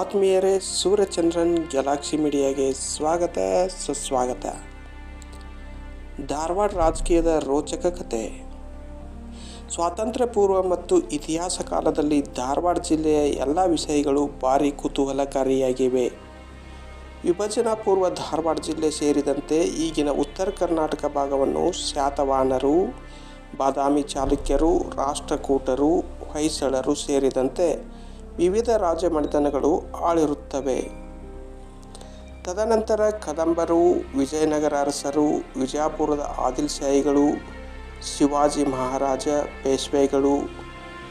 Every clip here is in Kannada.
ಆತ್ಮೀಯರೇ, ಸೂರ್ಯಚಂದ್ರನ್ ಗ್ಯಾಲಾಕ್ಸಿ ಮೀಡಿಯಾಗೆ ಸ್ವಾಗತ, ಸುಸ್ವಾಗತ. ಧಾರವಾಡ ರಾಜಕೀಯದ ರೋಚಕ ಕತೆ. ಸ್ವಾತಂತ್ರ್ಯ ಪೂರ್ವ ಮತ್ತು ಇತಿಹಾಸ ಕಾಲದಲ್ಲಿ ಧಾರವಾಡ ಜಿಲ್ಲೆಯ ಎಲ್ಲ ವಿಷಯಗಳು ಭಾರಿ ಕುತೂಹಲಕಾರಿಯಾಗಿವೆ. ವಿಭಜನಾ ಪೂರ್ವ ಧಾರವಾಡ ಜಿಲ್ಲೆ ಸೇರಿದಂತೆ ಈಗಿನ ಉತ್ತರ ಕರ್ನಾಟಕ ಭಾಗವನ್ನು ಶಾತವಾಹನರು ಬಾದಾಮಿ ಚಾಲುಕ್ಯರು, ರಾಷ್ಟ್ರಕೂಟರು, ಹೊಯ್ಸಳರು ಸೇರಿದಂತೆ ವಿವಿಧ ರಾಜಮನೆತನಗಳು ಆಳಿರುತ್ತವೆ. ತದನಂತರ ಕದಂಬರು, ವಿಜಯನಗರ ಅರಸರು ವಿಜಯಪುರದ ಆದಿಲ್ಶಾಹಿಗಳು, ಶಿವಾಜಿ ಮಹಾರಾಜ, ಪೇಶ್ವೆಗಳು,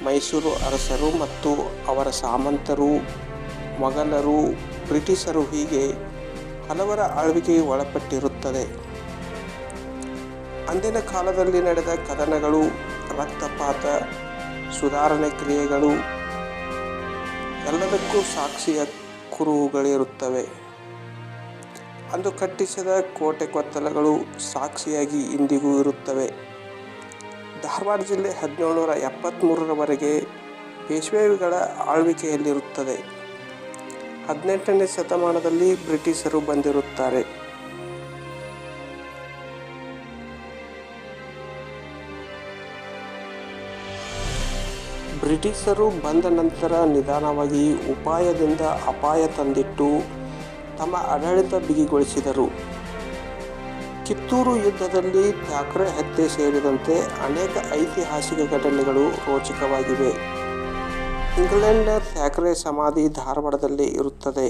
ಮೈಸೂರು ಅರಸರು ಮತ್ತು ಅವರ ಸಾಮಂತರು, ಮೊಘಲರು, ಬ್ರಿಟಿಷರು ಹೀಗೆ ಹಲವರ ಆಳ್ವಿಕೆಗೆ ಒಳಪಟ್ಟಿರುತ್ತದೆ. ಅಂದಿನ ಕಾಲದಲ್ಲಿ ನಡೆದ ಕದನಗಳು, ರಕ್ತಪಾತ, ಸುಧಾರಣೆ ಕ್ರಿಯೆಗಳು ಎಲ್ಲದಕ್ಕೂ ಸಾಕ್ಷಿಯ ಕುರುಹುಗಳಿರುತ್ತವೆ. ಅಂದು ಕಟ್ಟಿಸಿದ ಕೋಟೆ ಕೊತ್ತಲಗಳು ಸಾಕ್ಷಿಯಾಗಿ ಇಂದಿಗೂ ಇರುತ್ತವೆ. ಧಾರವಾಡ ಜಿಲ್ಲೆ ಹದಿನೇಳುನೂರ ಎಪ್ಪತ್ತ್ಮೂರರವರೆಗೆ ಪೇಶ್ವೆಗಳ ಆಳ್ವಿಕೆಯಲ್ಲಿರುತ್ತದೆ. ಹದಿನೆಂಟನೇ ಶತಮಾನದಲ್ಲಿ ಬ್ರಿಟಿಷರು ಬಂದಿರುತ್ತಾರೆ. ಬ್ರಿಟಿಷರು ಬಂದ ನಂತರ ನಿಧಾನವಾಗಿ ಉಪಾಯದಿಂದ ಅಪಾಯ ತಂದಿಟ್ಟು ತಮ್ಮ ಆಡಳಿತ ಬಿಗಿಗೊಳಿಸಿದರು. ಕಿತ್ತೂರು ಯುದ್ಧದಲ್ಲಿ ಠಾಕ್ರೆ ಹತ್ಯೆ ಸೇರಿದಂತೆ ಅನೇಕ ಐತಿಹಾಸಿಕ ಘಟನೆಗಳು ರೋಚಕವಾಗಿವೆ. ಇಂಗ್ಲೆಂಡ್ನ ಥ್ಯಾಕ್ರೆ ಸಮಾಧಿ ಧಾರವಾಡದಲ್ಲಿ ಇರುತ್ತದೆ.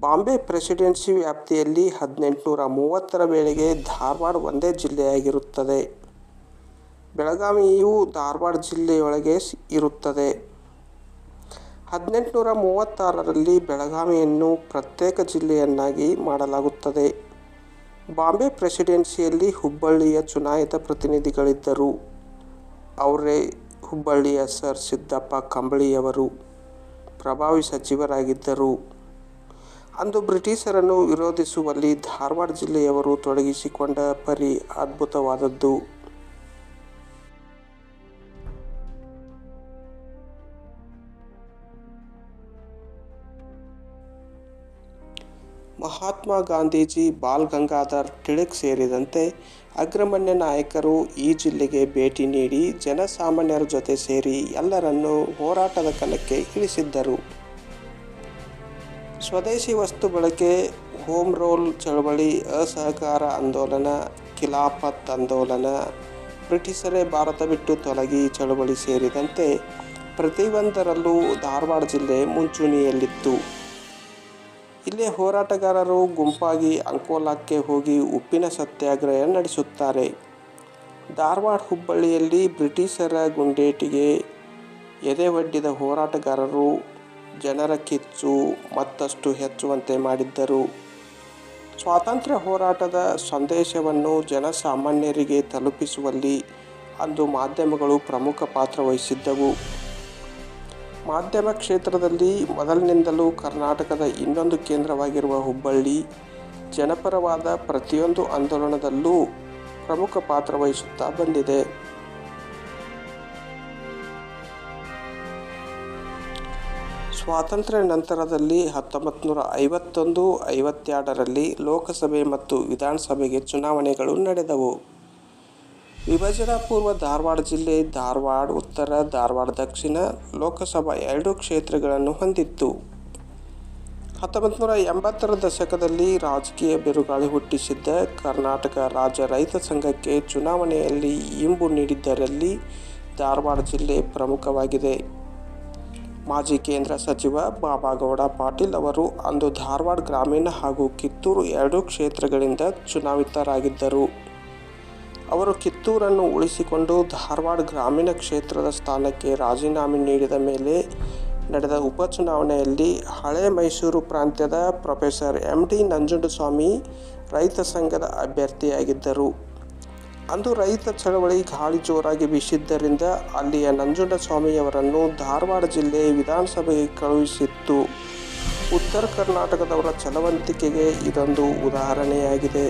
ಬಾಂಬೆ ಪ್ರೆಸಿಡೆನ್ಸಿ ವ್ಯಾಪ್ತಿಯಲ್ಲಿ ಹದಿನೆಂಟುನೂರ ಮೂವತ್ತರ ವೇಳೆಗೆ ಧಾರವಾಡ ಒಂದೇ ಜಿಲ್ಲೆಯಾಗಿರುತ್ತದೆ. ಬೆಳಗಾವಿಯು ಧಾರವಾಡ ಜಿಲ್ಲೆಯೊಳಗೆ ಇರುತ್ತದೆ. ಹದಿನೆಂಟುನೂರ ಮೂವತ್ತಾರರಲ್ಲಿ ಬೆಳಗಾವಿಯನ್ನು ಪ್ರತ್ಯೇಕ ಜಿಲ್ಲೆಯನ್ನಾಗಿ ಮಾಡಲಾಗುತ್ತದೆ. ಬಾಂಬೆ ಪ್ರೆಸಿಡೆನ್ಸಿಯಲ್ಲಿ ಹುಬ್ಬಳ್ಳಿಯ ಚುನಾಯಿತ ಪ್ರತಿನಿಧಿಗಳಿದ್ದರು. ಅವರೇ ಹುಬ್ಬಳ್ಳಿಯ ಸರ್ ಸಿದ್ದಪ್ಪ ಕಂಬಳಿಯವರು ಪ್ರಭಾವಿ ಸಚಿವರಾಗಿದ್ದರು. ಅಂದು ಬ್ರಿಟಿಷರನ್ನು ವಿರೋಧಿಸುವಲ್ಲಿ ಧಾರವಾಡ ಜಿಲ್ಲೆಯವರು ತೊಡಗಿಸಿಕೊಂಡ ಪರಿ ಅದ್ಭುತವಾದದ್ದು. ಮಹಾತ್ಮ ಗಾಂಧೀಜಿ ಬಾಲ್ ಗಂಗಾಧರ್ ಟಿಳಕ್ ಸೇರಿದಂತೆ ಅಗ್ರಮಣ್ಯ ನಾಯಕರು ಈ ಜಿಲ್ಲೆಗೆ ಭೇಟಿ ನೀಡಿ ಜನಸಾಮಾನ್ಯರ ಜೊತೆ ಸೇರಿ ಎಲ್ಲರನ್ನೂ ಹೋರಾಟದ ಕಲಕ್ಕೆ ಇಳಿಸಿದ್ದರು. ಸ್ವದೇಶಿ ವಸ್ತು ಬಳಕೆ, ಹೋಮ್ ರೋಲ್ ಚಳವಳಿ, ಅಸಹಕಾರ ಆಂದೋಲನ, ಖಿಲಾಫತ್ ಆಂದೋಲನ, ಬ್ರಿಟಿಷರೇ ಭಾರತ ಬಿಟ್ಟು ತೊಲಗಿ ಚಳವಳಿ ಸೇರಿದಂತೆ ಪ್ರತಿಯೊಂದರಲ್ಲೂ ಧಾರವಾಡ ಜಿಲ್ಲೆ ಮುಂಚೂಣಿಯಲ್ಲಿತ್ತು. ಇಲ್ಲೇ ಹೋರಾಟಗಾರರು ಗುಂಪಾಗಿ ಅಂಕೋಲಾಕ್ಕೆ ಹೋಗಿ ಉಪ್ಪಿನ ಸತ್ಯಾಗ್ರಹ ನಡೆಸುತ್ತಾರೆ. ಧಾರವಾಡ ಹುಬ್ಬಳ್ಳಿಯಲ್ಲಿ ಬ್ರಿಟಿಷರ ಗುಂಡೇಟಿಗೆ ಎದೆ ಒಡ್ಡಿದ ಹೋರಾಟಗಾರರು ಜನರ ಕಿಚ್ಚು ಮತ್ತಷ್ಟು ಹೆಚ್ಚುವಂತೆ ಮಾಡಿದ್ದರು. ಸ್ವಾತಂತ್ರ್ಯ ಹೋರಾಟದ ಸಂದೇಶವನ್ನು ಜನಸಾಮಾನ್ಯರಿಗೆ ತಲುಪಿಸುವಲ್ಲಿ ಅಂದು ಮಾಧ್ಯಮಗಳು ಪ್ರಮುಖ ಪಾತ್ರ ವಹಿಸಿದ್ದವು. ಮಾಧ್ಯಮ ಕ್ಷೇತ್ರದಲ್ಲಿ ಮೊದಲಿನಿಂದಲೂ ಕರ್ನಾಟಕದ ಇನ್ನೊಂದು ಕೇಂದ್ರವಾಗಿರುವ ಹುಬ್ಬಳ್ಳಿ ಜನಪರವಾದ ಪ್ರತಿಯೊಂದು ಆಂದೋಲನದಲ್ಲೂ ಪ್ರಮುಖ ಪಾತ್ರ ವಹಿಸುತ್ತಾ ಬಂದಿದೆ. ಸ್ವಾತಂತ್ರ್ಯ ನಂತರದಲ್ಲಿ ಹತ್ತೊಂಬತ್ತು ನೂರ ಐವತ್ತೊಂದು, ಐವತ್ತೆರಡರಲ್ಲಿ ಲೋಕಸಭೆ ಮತ್ತು ವಿಧಾನಸಭೆಗೆ ಚುನಾವಣೆಗಳು ನಡೆದವು. ವಿಭಜನಾ ಪೂರ್ವ ಧಾರವಾಡ ಜಿಲ್ಲೆ ಧಾರವಾಡ, ಉತ್ತರ ಧಾರವಾಡ, ದಕ್ಷಿಣ ಲೋಕಸಭಾ ಎರಡು ಕ್ಷೇತ್ರಗಳನ್ನು ಹೊಂದಿತ್ತು. ಹತ್ತೊಂಬತ್ತು ನೂರ ಎಂಬತ್ತರ ದಶಕದಲ್ಲಿ ರಾಜಕೀಯ ಬಿರುಗಾಳಿ ಹುಟ್ಟಿಸಿದ್ದ ಕರ್ನಾಟಕ ರಾಜ್ಯ ರೈತ ಸಂಘಕ್ಕೆ ಚುನಾವಣೆಯಲ್ಲಿ ಇಂಬು ನೀಡಿದ್ದರಲ್ಲಿ ಧಾರವಾಡ ಜಿಲ್ಲೆ ಪ್ರಮುಖವಾಗಿದೆ. ಮಾಜಿ ಕೇಂದ್ರ ಸಚಿವ ಬಾಬಾಗೌಡ ಪಾಟೀಲ್ ಅವರು ಅಂದು ಧಾರವಾಡ ಗ್ರಾಮೀಣ ಹಾಗೂ ಕಿತ್ತೂರು ಎರಡೂ ಕ್ಷೇತ್ರಗಳಿಂದ ಚುನಾಯಿತರಾಗಿದ್ದರು ಅವರು ಕಿತ್ತೂರನ್ನು ಉಳಿಸಿಕೊಂಡು ಧಾರವಾಡ ಗ್ರಾಮೀಣ ಕ್ಷೇತ್ರದ ಸ್ಥಾನಕ್ಕೆ ರಾಜೀನಾಮೆ ನೀಡಿದ ಮೇಲೆ ನಡೆದ ಉಪಚುನಾವಣೆಯಲ್ಲಿ ಹಳೆ ಮೈಸೂರು ಪ್ರಾಂತ್ಯದ ಪ್ರೊಫೆಸರ್ ಎಂ ಡಿ ನಂಜುಂಡಸ್ವಾಮಿ ರೈತ ಸಂಘದ ಅಭ್ಯರ್ಥಿಯಾಗಿದ್ದರು. ಅಂದು ರೈತ ಚಳವಳಿ ಗಾಳಿ ಜೋರಾಗಿ ಬೀಸಿದ್ದರಿಂದ ಅಲ್ಲಿಯ ನಂಜುಂಡಸ್ವಾಮಿಯವರನ್ನು ಧಾರವಾಡ ಜಿಲ್ಲೆ ವಿಧಾನಸಭೆಗೆ ಕಳುಹಿಸಿತ್ತು. ಉತ್ತರ ಕರ್ನಾಟಕದವರ ಚಲವಂತಿಕೆಗೆ ಇದೊಂದು ಉದಾಹರಣೆಯಾಗಿದೆ.